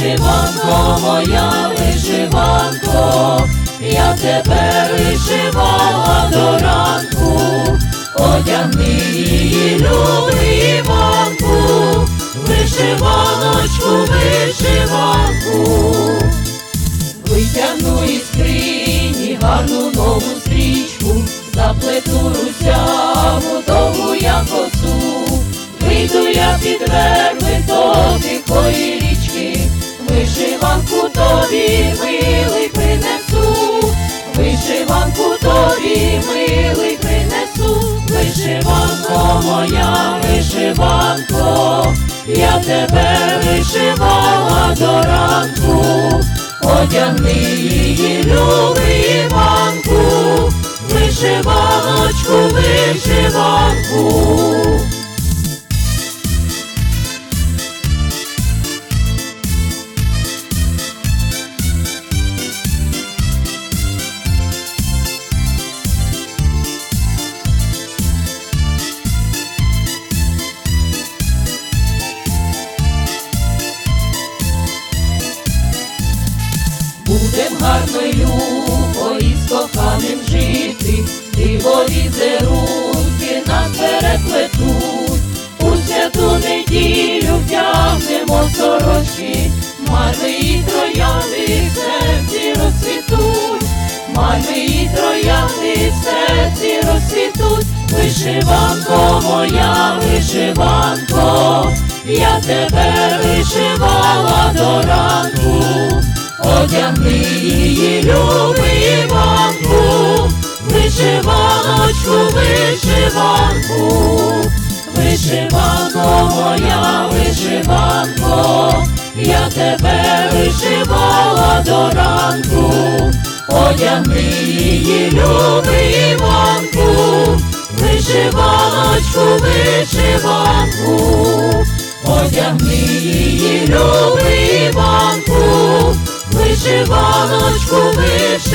вишиванко, моя вишиванко, я тебе вишивала до ранку, одягни її, любий Іванку, вишиваночку, вишиванку, витягну із скрині гарну нову стрічку, заплету русяву довгу я косу, вийду я під верби до тихої річки вишиванку тобі милий принесу, вишиванку тобі милий принесу, вишиванко моя вишиванко, я тебе вишивала до ранку. Одягни її, любий любо і з коханим жити, дивові зерунки нас переплетуть, у святу неділю вдягнемо сорочки, мальви і трояни серці розцвітуть, мальви і трояни серці розцвітуть, вишиванко моя, вишиванко, я тебе вишивала до ранку. Одягни її, любий Іванку, вишиваночку, вишиванку, вишиванко моя, вишиванко, я тебе вишивала до ранку, одягни її, любий Іванку, вишиваночку, вишиванку, одягни її, Іваночку вишиваночку